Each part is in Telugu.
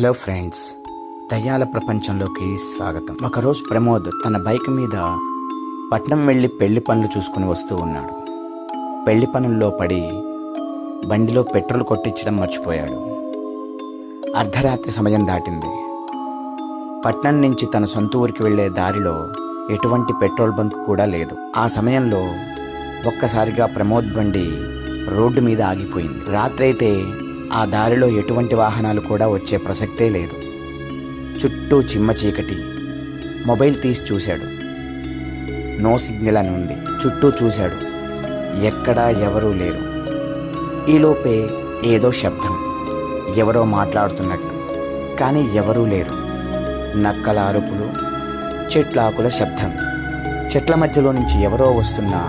హలో ఫ్రెండ్స్ దయ్యాల ప్రపంచంలోకి స్వాగతం. ఒకరోజు ప్రమోద్ తన బైక్ మీద పట్నం వెళ్ళి పెళ్ళి పనులు చూసుకుని వస్తూ ఉన్నాడు. పెళ్ళి పనుల్లో పడి బండిలో పెట్రోల్ కొట్టించడం మర్చిపోయాడు. అర్ధరాత్రి సమయం దాటింది. పట్నం నుంచి తన సొంత ఊరికి వెళ్ళే దారిలో ఎటువంటి పెట్రోల్ బంక్ కూడా లేదు. ఆ సమయంలో ఒక్కసారిగా ప్రమోద్ బండి రోడ్డు మీద ఆగిపోయింది. రాత్రైతే ఆ దారిలో ఎటువంటి వాహనాలు కూడా వచ్చే ప్రసక్తే లేదు. చుట్టూ చిమ్మ చీకటి. మొబైల్ తీసి చూశాడు. నో సిగ్నల్ అని ఉంది. చుట్టూ చూశాడు. ఎక్కడా ఎవరూ లేరు. ఈలోపే ఏదో శబ్దం. ఎవరో మాట్లాడుతున్నట్టు. కానీ ఎవరూ లేరు. నక్కల అరుపులు చెట్ల ఆకుల శబ్దం. చెట్ల మధ్యలో నుంచి ఎవరో వస్తున్న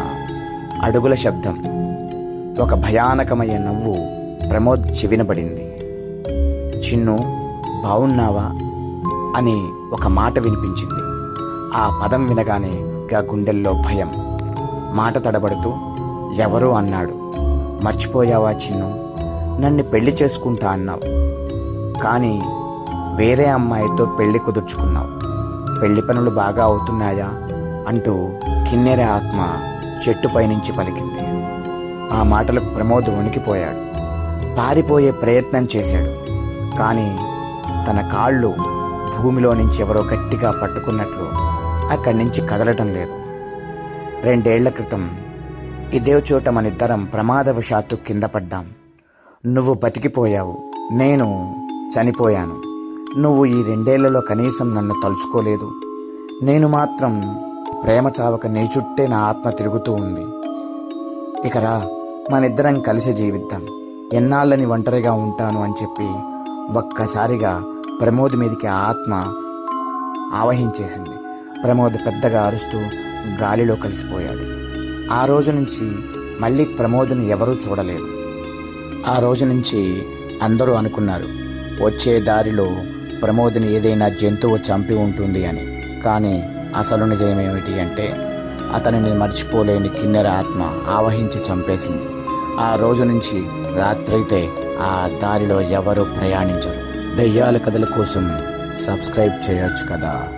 అడుగుల శబ్దం. ఒక భయానకమైన నవ్వు ప్రమోద్ చెవినబడింది. చిన్ను బావున్నావా? అని ఒక మాట వినిపించింది. ఆ పదం వినగానే గా గుండెల్లో భయం. మాట తడబడుతూ ఎవరో? అన్నాడు. మర్చిపోయావా చిన్ను? నన్ను పెళ్ళి చేసుకుంటా అన్నావు. కానీ వేరే అమ్మాయితో పెళ్ళి కుదుర్చుకున్నావు. పెళ్ళి పనులు బాగా అవుతున్నాయా? అంటూ కిన్నెర ఆత్మ చెట్టుపై నుంచి పలికింది. ఆ మాటలకు ప్రమోద్ వణికిపోయాడు. పారిపోయే ప్రయత్నం చేశాడు. కానీ తన కాళ్ళు భూమిలో నుంచి ఎవరో గట్టిగా పట్టుకున్నట్లు అక్కడి నుంచి కదలటం లేదు. రెండేళ్ళ క్రితం ఇదే చోట మనిద్దరం ప్రమాదవశాత్తు కింద పడ్డాం. నువ్వు బతికిపోయావు. నేను చనిపోయాను. నువ్వు ఈ రెండేళ్ళలో కనీసం నన్ను తలుచుకోలేదు. నేను మాత్రం ప్రేమ చావక నీ చుట్టే నా ఆత్మ తిరుగుతూ ఉంది. ఇకరా మనిద్దరం కలిసి జీవిద్దాం. ఎన్నాళ్ళని ఒంటరిగా ఉంటాను అని చెప్పి ఒక్కసారిగా ప్రమోద్ మీదకి ఆ ఆత్మ ఆవహించేసింది. ప్రమోద్ పెద్దగా అరుస్తూ గాలిలో కలిసిపోయాడు. ఆ రోజు నుంచి మళ్ళీ ప్రమోద్ని ఎవరూ చూడలేదు. ఆ రోజు నుంచి అందరూ అనుకున్నారు వచ్చే దారిలో ప్రమోద్ని ఏదైనా జంతువు చంపి ఉంటుంది అని. కానీ అసలు నిజమేమిటి అంటే అతనిని మర్చిపోలేని కిన్నెర ఆత్మ ఆవహించి చంపేసింది. ఆ రోజు నుంచి రాత్రైతే ఆ దారిలో ఎవరు ప్రయాణించరు. దయ్యాల కథల కోసం సబ్స్క్రైబ్ చేయొచ్చు కదా.